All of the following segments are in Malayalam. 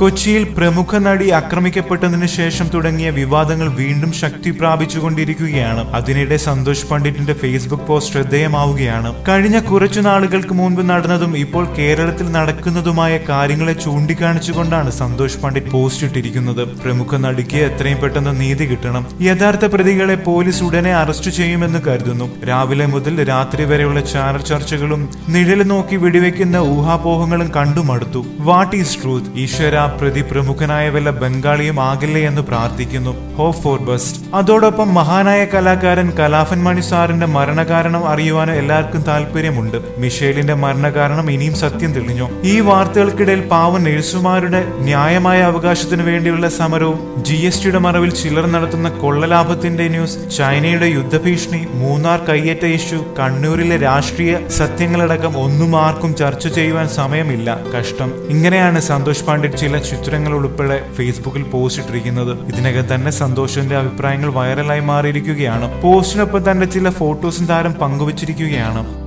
കൊച്ചിയിൽ പ്രമുഖ നടി ആക്രമിക്കപ്പെട്ടതിന് ശേഷം തുടങ്ങിയ വിവാദങ്ങൾ വീണ്ടും ശക്തി പ്രാപിച്ചുകൊണ്ടിരിക്കുകയാണ്. അതിനിടെ സന്തോഷ് പണ്ഡിറ്റിന്റെ ഫേസ്ബുക്ക് പോസ്റ്റ് ശ്രദ്ധേയമാവുകയാണ് കഴിഞ്ഞ കുറച്ചു നാളുകൾക്ക് മുൻപ് നടന്നതും ഇപ്പോൾ കേരളത്തിൽ നടക്കുന്നതുമായ കാര്യങ്ങളെ ചൂണ്ടിക്കാണിച്ചുകൊണ്ടാണ് സന്തോഷ് പണ്ഡിറ്റ് പോസ്റ്റ് ഇട്ടിരിക്കുന്നത്. പ്രമുഖ നടിക്ക് എത്രയും പെട്ടെന്ന് നീതി കിട്ടണം. യഥാർത്ഥ പ്രതികളെ പോലീസ് ഉടനെ അറസ്റ്റ് ചെയ്യുമെന്ന് കരുതുന്നു. രാവിലെ മുതൽ രാത്രി വരെയുള്ള ചാനൽ ചർച്ചകളും നിഴൽ നോക്കി വെടിവെക്കുന്ന ഊഹാപോഹങ്ങളും കണ്ടുമടുത്തു. What is truth? ഈശ്വര പ്രതി പ്രമുഖനായ വല്ല ബംഗാളിയും ആകില്ലേ എന്ന് പ്രാർത്ഥിക്കുന്നു. ഹോപ്പ് ഫോർ ബെസ്റ്റ് അതോടൊപ്പം മഹാനായ കലാകാരൻ കലാഫൻ മണി സാറിന്റെ മരണകാരണം അറിയുവാനും എല്ലാവർക്കും താല്പര്യമുണ്ട് മിഷേലിന്റെ മരണകാരണം ഇനിയും സത്യം തെളിഞ്ഞു. ഈ വാർത്തകൾക്കിടയിൽ പാവ നഴ്സുമാരുടെ ന്യായമായ അവകാശത്തിന് വേണ്ടിയുള്ള സമരവും ജി എസ് ടിയുടെ മറവിൽ ചിലർ നടത്തുന്ന കൊള്ളലാഭത്തിന്റെ ന്യൂസ് ചൈനയുടെ യുദ്ധഭീഷണി മൂന്നാർ കയ്യേറ്റ ഇഷ്യൂ കണ്ണൂരിലെ രാഷ്ട്രീയ സത്യങ്ങളടക്കം ഒന്നും ആർക്കും ചർച്ച ചെയ്യുവാൻ സമയമില്ല. കഷ്ടം. ഇങ്ങനെയാണ് സന്തോഷ് പാണ്ഡിറ്റ് ചില ചിത്രങ്ങൾ ഉൾപ്പെടെ ഫേസ്ബുക്കിൽ പോസ്റ്റ് ഇട്ടിരിക്കുന്നത് ഇതിനകം തന്നെ സന്തോഷിന്റെ അഭിപ്രായങ്ങൾ വൈറലായി മാറിയിരിക്കുകയാണ്. പോസ്റ്റിനൊപ്പം തന്നെ ചില ഫോട്ടോസും താരം പങ്കുവച്ചിരിക്കുകയാണ്.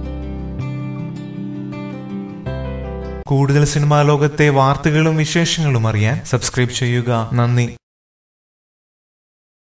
കൂടുതൽ സിനിമാ ലോകത്തെ വാർത്തകളും വിശേഷങ്ങളും അറിയാൻ സബ്സ്ക്രൈബ് ചെയ്യുക. നന്ദി.